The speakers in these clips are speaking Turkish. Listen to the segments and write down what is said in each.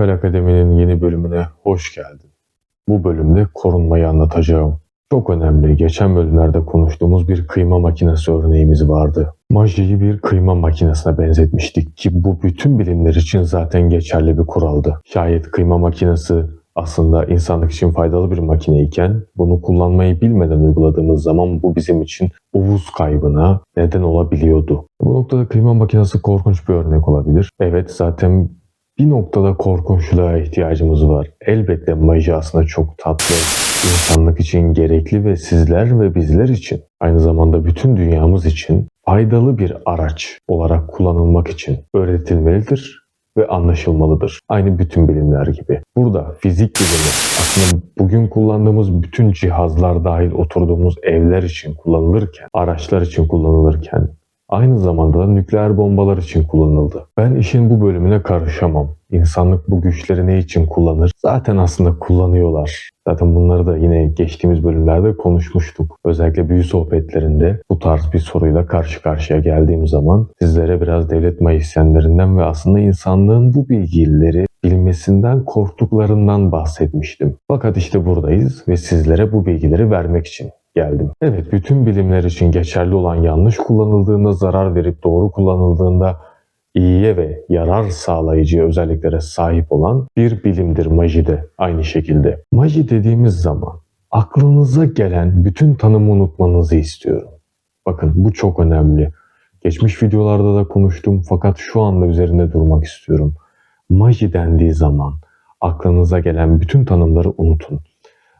Magikal Akademi'nin yeni bölümüne hoş geldin. Bu bölümde korunmayı anlatacağım. Çok önemli, geçen bölümlerde konuştuğumuz bir kıyma makinesi örneğimiz vardı. Maji'yi bir kıyma makinesine benzetmiştik ki bu bütün bilimler için zaten geçerli bir kuraldı. Şayet kıyma makinesi aslında insanlık için faydalı bir makine iken bunu kullanmayı bilmeden uyguladığımız zaman bu bizim için uvuz kaybına neden olabiliyordu. Bu noktada kıyma makinesi korkunç bir örnek olabilir. Evet zaten bir noktada korkunçluğa ihtiyacımız var. Elbette maji çok tatlı, insanlık için gerekli ve sizler ve bizler için aynı zamanda bütün dünyamız için faydalı bir araç olarak kullanılmak için öğretilmelidir ve anlaşılmalıdır. Aynı bütün bilimler gibi. Burada fizik bilimi aslında bugün kullandığımız bütün cihazlar dahil oturduğumuz evler için kullanılırken, araçlar için kullanılırken aynı zamanda da nükleer bombalar için kullanıldı. Ben işin bu bölümüne karışamam. İnsanlık bu güçleri ne için kullanır? Zaten aslında kullanıyorlar. Zaten bunları da yine geçtiğimiz bölümlerde konuşmuştuk. Özellikle büyü sohbetlerinde bu tarz bir soruyla karşı karşıya geldiğim zaman sizlere biraz devlet magisyenlerinden ve aslında insanlığın bu bilgileri bilmesinden korktuklarından bahsetmiştim. Fakat işte buradayız ve sizlere bu bilgileri vermek için geldim. Evet bütün bilimler için geçerli olan yanlış kullanıldığında zarar verip doğru kullanıldığında iyiye ve yarar sağlayıcı özelliklere sahip olan bir bilimdir maji de aynı şekilde. Maji dediğimiz zaman aklınıza gelen bütün tanımı unutmanızı istiyorum. Bakın bu çok önemli. Geçmiş videolarda da konuştum fakat şu anda üzerinde durmak istiyorum. Maji dendiği zaman aklınıza gelen bütün tanımları unutun.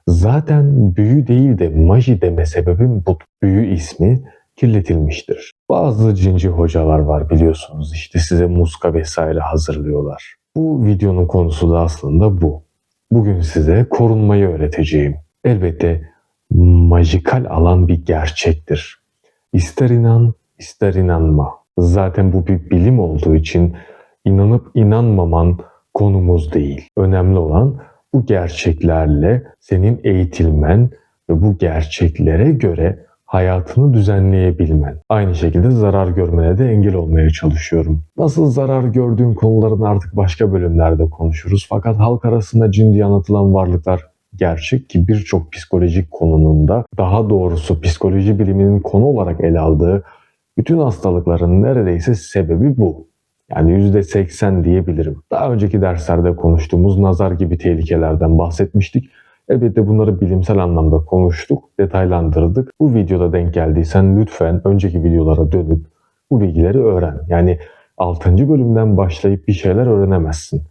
Zaten büyü değil de maji deme sebebim bu. Büyü ismi kirletilmiştir. Bazı cinci hocalar var biliyorsunuz işte size muska vesaire hazırlıyorlar. Bu videonun konusu da aslında bu. Bugün size korunmayı öğreteceğim. Elbette majikal alan bir gerçektir. İster inan ister inanma. Zaten bu bir bilim olduğu için inanıp inanmaman konumuz değil. Önemli olan bu gerçeklerle senin eğitilmen ve bu gerçeklere göre hayatını düzenleyebilmen. Aynı şekilde zarar görmene de engel olmaya çalışıyorum. Nasıl zarar gördüğün konuların artık başka bölümlerde konuşuruz. Fakat halk arasında cin diye anlatılan varlıklar gerçek ki birçok psikolojik konunun da daha doğrusu psikoloji biliminin konu olarak ele aldığı bütün hastalıkların neredeyse sebebi bu. Yani %80 diyebilirim. Daha önceki derslerde konuştuğumuz nazar gibi tehlikelerden bahsetmiştik. Elbette bunları bilimsel anlamda konuştuk, detaylandırdık. Bu videoda denk geldiysen lütfen önceki videolara dönüp bu bilgileri öğren. Yani 6. bölümden başlayıp bir şeyler öğrenemezsin.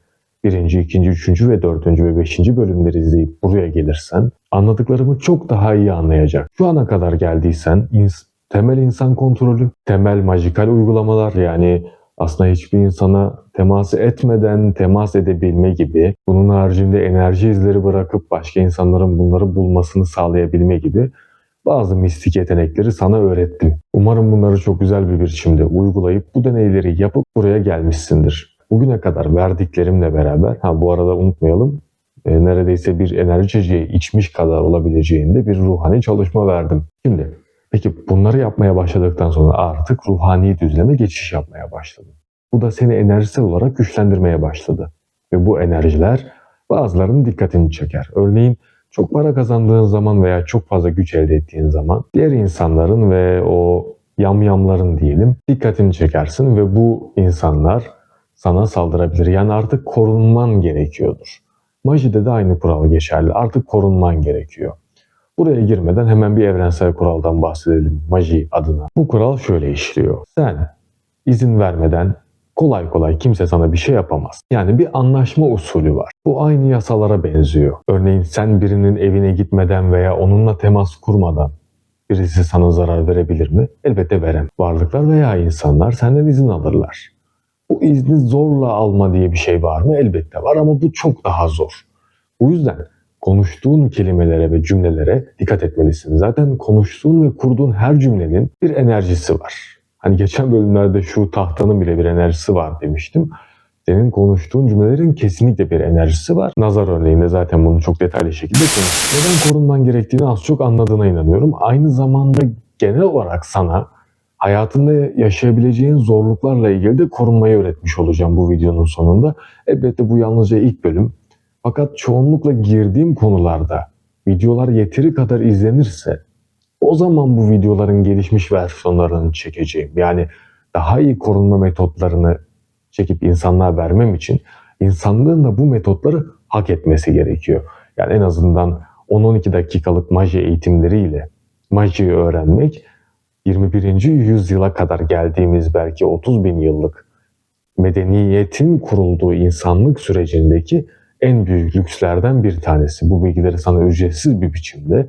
1. 2. 3. ve 4. ve 5. bölümleri izleyip buraya gelirsen anladıklarımı çok daha iyi anlayacak. Şu ana kadar geldiysen ins- temel insan kontrolü, temel majikal uygulamalar yani aslında hiçbir insana teması etmeden temas edebilme gibi, bunun haricinde enerji izleri bırakıp başka insanların bunları bulmasını sağlayabilme gibi bazı mistik yetenekleri sana öğrettim. Umarım bunları çok güzel bir biçimde uygulayıp bu deneyleri yapıp buraya gelmişsindir. Bugüne kadar verdiklerimle beraber, ha bu arada unutmayalım, e, neredeyse bir enerji içeceği içmiş kadar olabileceğinde bir ruhani çalışma verdim. Şimdi Peki bunları yapmaya başladıktan sonra artık ruhani düzleme geçiş yapmaya başladın. Bu da seni enerjisel olarak güçlendirmeye başladı. Ve bu enerjiler bazılarının dikkatini çeker. Örneğin çok para kazandığın zaman veya çok fazla güç elde ettiğin zaman diğer insanların ve o yamyamların diyelim dikkatini çekersin ve bu insanlar sana saldırabilir. Yani artık korunman gerekiyordur. Majide de aynı kural geçerli. Artık korunman gerekiyor. Buraya girmeden hemen bir evrensel kuraldan bahsedelim maji adına. Bu kural şöyle işliyor. Sen izin vermeden kolay kolay kimse sana bir şey yapamaz. Yani bir anlaşma usulü var. Bu aynı yasalara benziyor. Örneğin sen birinin evine gitmeden veya onunla temas kurmadan birisi sana zarar verebilir mi? Elbette verem. Varlıklar veya insanlar senden izin alırlar. Bu izni zorla alma diye bir şey var mı? Elbette var ama bu çok daha zor. Bu yüzden konuştuğun kelimelere ve cümlelere dikkat etmelisin. Zaten konuştuğun ve kurduğun her cümlenin bir enerjisi var. Hani geçen bölümlerde şu tahtanın bile bir enerjisi var demiştim. Senin konuştuğun cümlelerin kesinlikle bir enerjisi var. Nazar örneğinde zaten bunu çok detaylı şekilde konuştuk. Neden korunman gerektiğini az çok anladığına inanıyorum. Aynı zamanda genel olarak sana hayatında yaşayabileceğin zorluklarla ilgili de korunmayı öğretmiş olacağım bu videonun sonunda. Elbette bu yalnızca ilk bölüm. Fakat çoğunlukla girdiğim konularda videolar yeteri kadar izlenirse o zaman bu videoların gelişmiş versiyonlarını çekeceğim. Yani daha iyi korunma metotlarını çekip insanlığa vermem için insanlığın da bu metotları hak etmesi gerekiyor. Yani en azından 10-12 dakikalık maji eğitimleriyle majiyi öğrenmek 21. yüzyıla kadar geldiğimiz belki 30 bin yıllık medeniyetin kurulduğu insanlık sürecindeki en büyük lükslerden bir tanesi. Bu bilgileri sana ücretsiz bir biçimde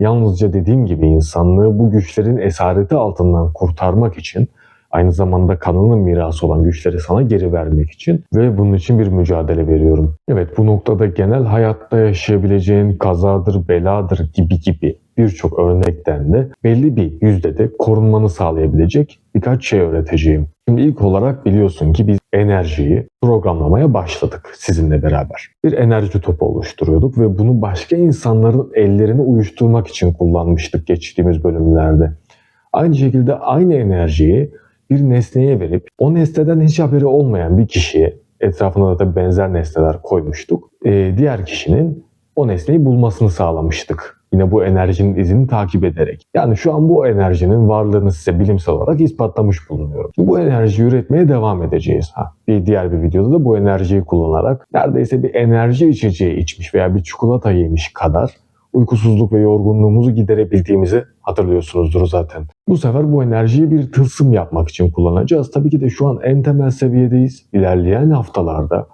yalnızca dediğim gibi insanlığı bu güçlerin esareti altından kurtarmak için aynı zamanda kanının mirası olan güçleri sana geri vermek için ve bunun için bir mücadele veriyorum. Evet bu noktada genel hayatta yaşayabileceğin kazadır, beladır gibi gibi birçok örnekten de belli bir yüzdede korunmanı sağlayabilecek birkaç şey öğreteceğim. Şimdi ilk olarak biliyorsun ki biz enerjiyi programlamaya başladık sizinle beraber. Bir enerji topu oluşturuyorduk ve bunu başka insanların ellerini uyuşturmak için kullanmıştık geçtiğimiz bölümlerde. Aynı şekilde aynı enerjiyi bir nesneye verip o nesneden hiç haberi olmayan bir kişiye etrafına da tabii benzer nesneler koymuştuk. Ee, diğer kişinin o nesneyi bulmasını sağlamıştık. Yine bu enerjinin izini takip ederek. Yani şu an bu enerjinin varlığını size bilimsel olarak ispatlamış bulunuyorum. Bu enerjiyi üretmeye devam edeceğiz. Ha, bir diğer bir videoda da bu enerjiyi kullanarak neredeyse bir enerji içeceği içmiş veya bir çikolata yemiş kadar uykusuzluk ve yorgunluğumuzu giderebildiğimizi hatırlıyorsunuzdur zaten. Bu sefer bu enerjiyi bir tılsım yapmak için kullanacağız. Tabii ki de şu an en temel seviyedeyiz. İlerleyen haftalarda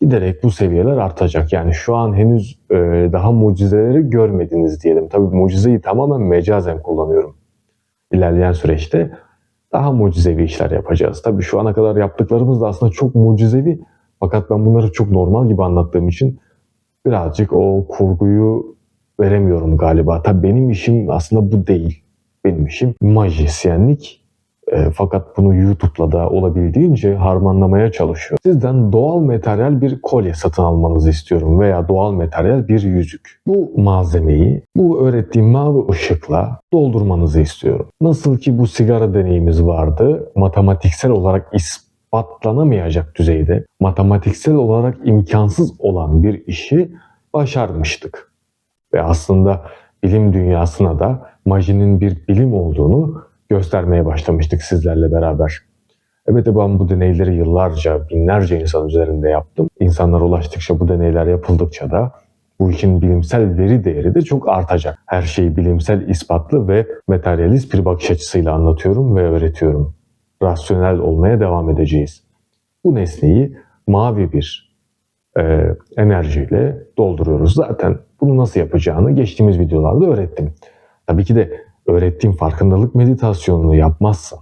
giderek bu seviyeler artacak. Yani şu an henüz e, daha mucizeleri görmediniz diyelim. Tabii mucizeyi tamamen mecazen kullanıyorum. İlerleyen süreçte daha mucizevi işler yapacağız. Tabii şu ana kadar yaptıklarımız da aslında çok mucizevi. Fakat ben bunları çok normal gibi anlattığım için birazcık o kurguyu veremiyorum galiba. Tabii benim işim aslında bu değil. Benim işim majisyenlik. E, fakat bunu YouTube'la da olabildiğince harmanlamaya çalışıyorum. Sizden doğal materyal bir kolye satın almanızı istiyorum veya doğal materyal bir yüzük. Bu malzemeyi bu öğrettiğim mavi ışıkla doldurmanızı istiyorum. Nasıl ki bu sigara deneyimiz vardı, matematiksel olarak ispatlanamayacak düzeyde, matematiksel olarak imkansız olan bir işi başarmıştık. Ve aslında bilim dünyasına da majinin bir bilim olduğunu göstermeye başlamıştık sizlerle beraber. Evet ben bu deneyleri yıllarca, binlerce insan üzerinde yaptım. İnsanlar ulaştıkça, bu deneyler yapıldıkça da bu işin bilimsel veri değeri de çok artacak. Her şeyi bilimsel ispatlı ve materyalist bir bakış açısıyla anlatıyorum ve öğretiyorum. Rasyonel olmaya devam edeceğiz. Bu nesneyi mavi bir e, enerjiyle dolduruyoruz. Zaten bunu nasıl yapacağını geçtiğimiz videolarda öğrettim. Tabii ki de öğrettiğim farkındalık meditasyonunu yapmazsan,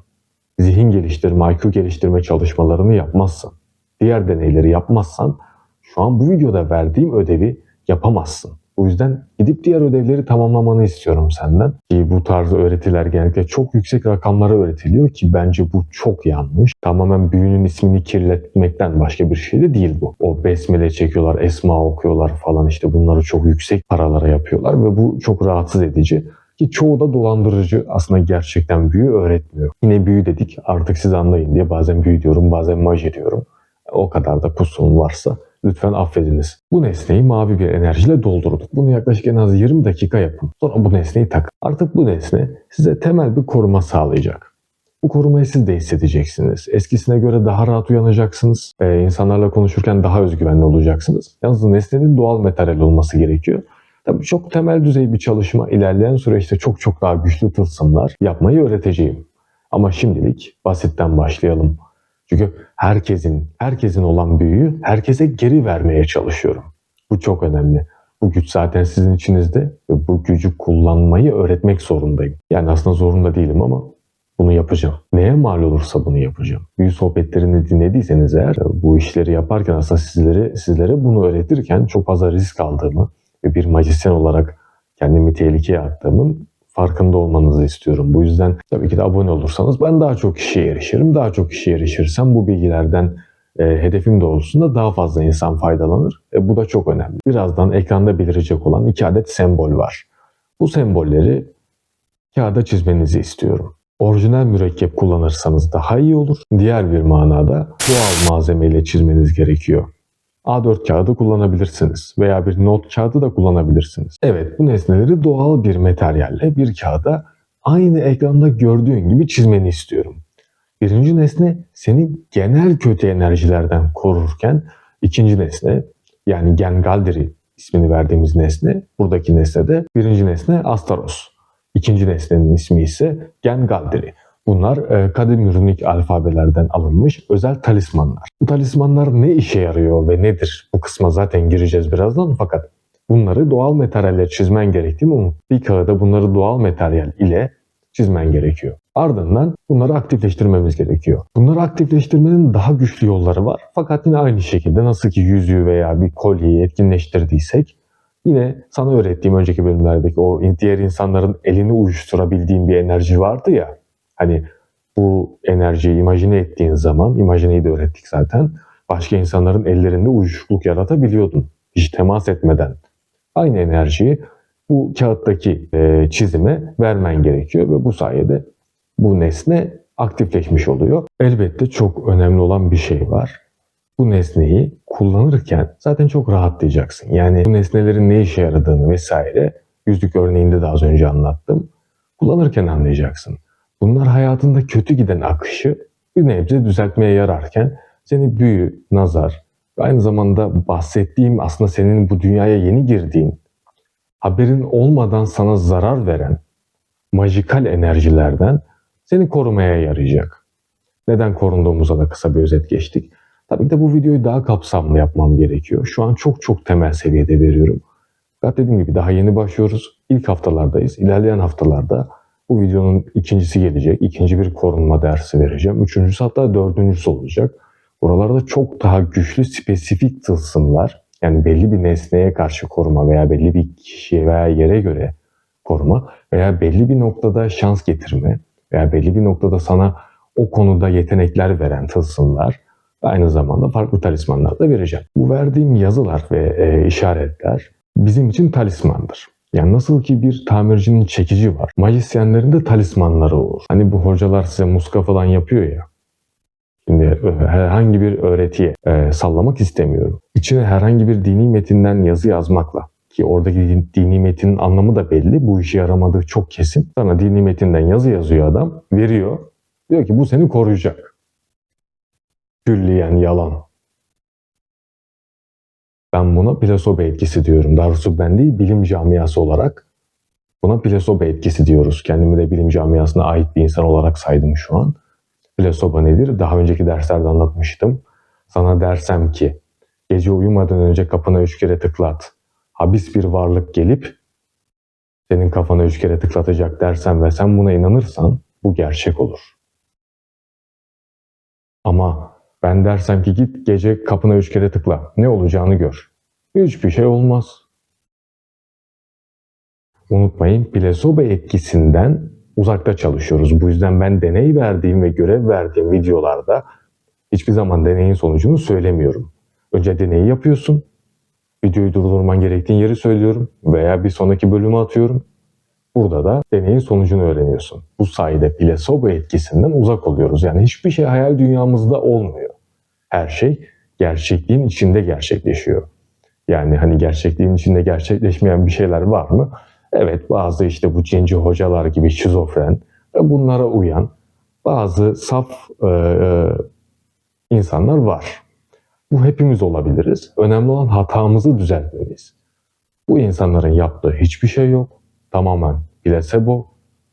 zihin geliştirme, IQ geliştirme çalışmalarını yapmazsan, diğer deneyleri yapmazsan şu an bu videoda verdiğim ödevi yapamazsın. O yüzden gidip diğer ödevleri tamamlamanı istiyorum senden. Ki bu tarz öğretiler genellikle çok yüksek rakamlara öğretiliyor ki bence bu çok yanlış. Tamamen büyünün ismini kirletmekten başka bir şey de değil bu. O besmele çekiyorlar, esma okuyorlar falan işte bunları çok yüksek paralara yapıyorlar ve bu çok rahatsız edici. Ki çoğu da dolandırıcı aslında gerçekten büyü öğretmiyor. Yine büyü dedik artık siz anlayın diye bazen büyü diyorum bazen maji diyorum. O kadar da kusurum varsa lütfen affediniz. Bu nesneyi mavi bir enerjiyle doldurduk. Bunu yaklaşık en az 20 dakika yapın. Sonra bu nesneyi takın. Artık bu nesne size temel bir koruma sağlayacak. Bu korumayı siz de hissedeceksiniz. Eskisine göre daha rahat uyanacaksınız. Ee, insanlarla konuşurken daha özgüvenli olacaksınız. Yalnız nesnenin doğal materyal olması gerekiyor. Tabii çok temel düzey bir çalışma ilerleyen süreçte çok çok daha güçlü tılsımlar yapmayı öğreteceğim. Ama şimdilik basitten başlayalım. Çünkü herkesin, herkesin olan büyüyü herkese geri vermeye çalışıyorum. Bu çok önemli. Bu güç zaten sizin içinizde ve bu gücü kullanmayı öğretmek zorundayım. Yani aslında zorunda değilim ama bunu yapacağım. Neye mal olursa bunu yapacağım. Büyü sohbetlerini dinlediyseniz eğer bu işleri yaparken aslında sizlere, sizlere bunu öğretirken çok fazla risk aldığımı ve bir majisyen olarak kendimi tehlikeye attığımın farkında olmanızı istiyorum. Bu yüzden tabii ki de abone olursanız ben daha çok kişiye erişirim. Daha çok kişiye erişirsem bu bilgilerden e, hedefim doğrultusunda daha fazla insan faydalanır. E, bu da çok önemli. Birazdan ekranda belirecek olan iki adet sembol var. Bu sembolleri kağıda çizmenizi istiyorum. Orijinal mürekkep kullanırsanız daha iyi olur. Diğer bir manada doğal malzemeyle çizmeniz gerekiyor. A4 kağıdı kullanabilirsiniz veya bir not kağıdı da kullanabilirsiniz. Evet bu nesneleri doğal bir materyalle bir kağıda aynı ekranda gördüğün gibi çizmeni istiyorum. Birinci nesne seni genel kötü enerjilerden korurken ikinci nesne yani Gengaldri ismini verdiğimiz nesne buradaki nesne de birinci nesne Astaros. İkinci nesnenin ismi ise Gengaldri. Bunlar e, kadim runik alfabelerden alınmış özel talismanlar. Bu talismanlar ne işe yarıyor ve nedir? Bu kısma zaten gireceğiz birazdan fakat bunları doğal materyalle çizmen gerektiğini unut. Bir kağıda bunları doğal materyal ile çizmen gerekiyor. Ardından bunları aktifleştirmemiz gerekiyor. Bunları aktifleştirmenin daha güçlü yolları var. Fakat yine aynı şekilde nasıl ki yüzüğü veya bir kolyeyi etkinleştirdiysek yine sana öğrettiğim önceki bölümlerdeki o diğer insanların elini uyuşturabildiğin bir enerji vardı ya. Hani bu enerjiyi imajine ettiğin zaman, imajineyi de öğrettik zaten. Başka insanların ellerinde uyuşukluk yaratabiliyordun. Hiç temas etmeden. Aynı enerjiyi bu kağıttaki e, çizime vermen gerekiyor ve bu sayede bu nesne aktifleşmiş oluyor. Elbette çok önemli olan bir şey var. Bu nesneyi kullanırken zaten çok rahatlayacaksın. Yani bu nesnelerin ne işe yaradığını vesaire yüzlük örneğinde de az önce anlattım. Kullanırken anlayacaksın. Bunlar hayatında kötü giden akışı bir nebze düzeltmeye yararken seni büyü, nazar aynı zamanda bahsettiğim aslında senin bu dünyaya yeni girdiğin, haberin olmadan sana zarar veren majikal enerjilerden seni korumaya yarayacak. Neden korunduğumuza da kısa bir özet geçtik. Tabii ki de bu videoyu daha kapsamlı yapmam gerekiyor. Şu an çok çok temel seviyede veriyorum. Fakat dediğim gibi daha yeni başlıyoruz. İlk haftalardayız. İlerleyen haftalarda bu videonun ikincisi gelecek. İkinci bir korunma dersi vereceğim. Üçüncüsü hatta dördüncüsü olacak. Buralarda çok daha güçlü spesifik tılsımlar yani belli bir nesneye karşı koruma veya belli bir kişiye veya yere göre koruma veya belli bir noktada şans getirme veya belli bir noktada sana o konuda yetenekler veren tılsımlar aynı zamanda farklı talismanlar da vereceğim. Bu verdiğim yazılar ve e, işaretler bizim için talismandır. Yani nasıl ki bir tamircinin çekici var. Majisyenlerin de talismanları olur. Hani bu hocalar size muska falan yapıyor ya. Şimdi e, herhangi bir öğretiye e, sallamak istemiyorum. İçine herhangi bir dini metinden yazı yazmakla ki oradaki dini metinin anlamı da belli. Bu işe yaramadığı çok kesin. Sana dini metinden yazı yazıyor adam, veriyor. Diyor ki bu seni koruyacak. Külliyen yalan. Ben buna plasebo etkisi diyorum. Doğrusu ben değil, bilim camiası olarak buna plasebo etkisi diyoruz. Kendimi de bilim camiasına ait bir insan olarak saydım şu an. Plasebo nedir? Daha önceki derslerde anlatmıştım. Sana dersem ki gece uyumadan önce kapına üç kere tıklat. Habis bir varlık gelip senin kafana üç kere tıklatacak dersen ve sen buna inanırsan bu gerçek olur. Ama ben dersem ki git gece kapına üç kere tıkla. Ne olacağını gör. Hiçbir şey olmaz. Unutmayın plasebo etkisinden uzakta çalışıyoruz. Bu yüzden ben deney verdiğim ve görev verdiğim videolarda hiçbir zaman deneyin sonucunu söylemiyorum. Önce deneyi yapıyorsun. Videoyu durdurman gerektiğin yeri söylüyorum veya bir sonraki bölümü atıyorum. Burada da deneyin sonucunu öğreniyorsun. Bu sayede plasebo etkisinden uzak oluyoruz. Yani hiçbir şey hayal dünyamızda olmuyor. Her şey gerçekliğin içinde gerçekleşiyor. Yani hani gerçekliğin içinde gerçekleşmeyen bir şeyler var mı? Evet bazı işte bu cinci hocalar gibi şizofren ve bunlara uyan bazı saf e, e, insanlar var. Bu hepimiz olabiliriz. Önemli olan hatamızı düzeltmemiz. Bu insanların yaptığı hiçbir şey yok. Tamamen plasebo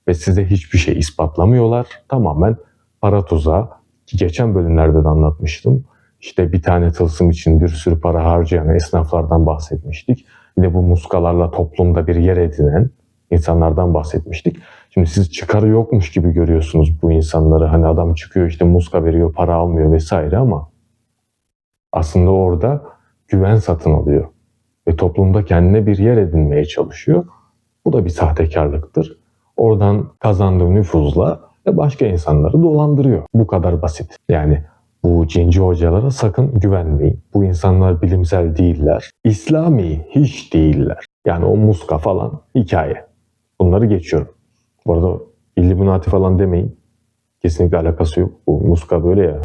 ve size hiçbir şey ispatlamıyorlar. Tamamen para tuzağı geçen bölümlerde de anlatmıştım. İşte bir tane tılsım için bir sürü para harcayan esnaflardan bahsetmiştik. Yine bu muskalarla toplumda bir yer edinen insanlardan bahsetmiştik. Şimdi siz çıkarı yokmuş gibi görüyorsunuz bu insanları. Hani adam çıkıyor işte muska veriyor, para almıyor vesaire ama aslında orada güven satın alıyor. Ve toplumda kendine bir yer edinmeye çalışıyor. Bu da bir sahtekarlıktır. Oradan kazandığı nüfuzla ve başka insanları dolandırıyor. Bu kadar basit. Yani bu cinci hocalara sakın güvenmeyin. Bu insanlar bilimsel değiller. İslami hiç değiller. Yani o muska falan hikaye. Bunları geçiyorum. Bu arada Illuminati falan demeyin. Kesinlikle alakası yok. Bu muska böyle ya.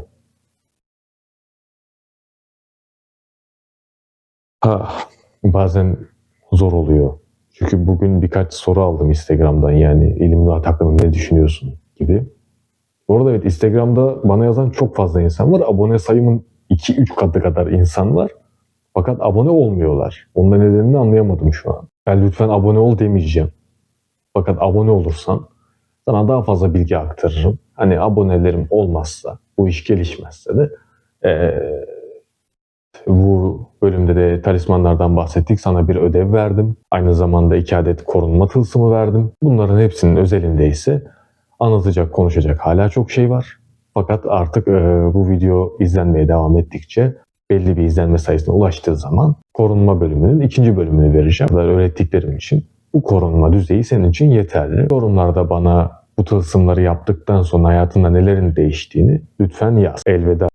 Ha, bazen zor oluyor. Çünkü bugün birkaç soru aldım Instagram'dan yani Illuminati hakkında ne düşünüyorsun gibi. Bu arada evet Instagram'da bana yazan çok fazla insan var. Abone sayımın 2-3 katı kadar insan var. Fakat abone olmuyorlar. Onun da nedenini anlayamadım şu an. Ben lütfen abone ol demeyeceğim. Fakat abone olursan sana daha fazla bilgi aktarırım. Hani abonelerim olmazsa, bu iş gelişmezse de eee, bu bölümde de talismanlardan bahsettik. Sana bir ödev verdim. Aynı zamanda iki adet korunma tılsımı verdim. Bunların hepsinin özelinde ise anlatacak, konuşacak hala çok şey var. Fakat artık eee, bu video izlenmeye devam ettikçe belli bir izlenme sayısına ulaştığı zaman korunma bölümünün ikinci bölümünü vereceğim. Bunları öğrettiklerim için bu korunma düzeyi senin için yeterli. Yorumlarda bana bu tılsımları yaptıktan sonra hayatında nelerin değiştiğini lütfen yaz. Elveda.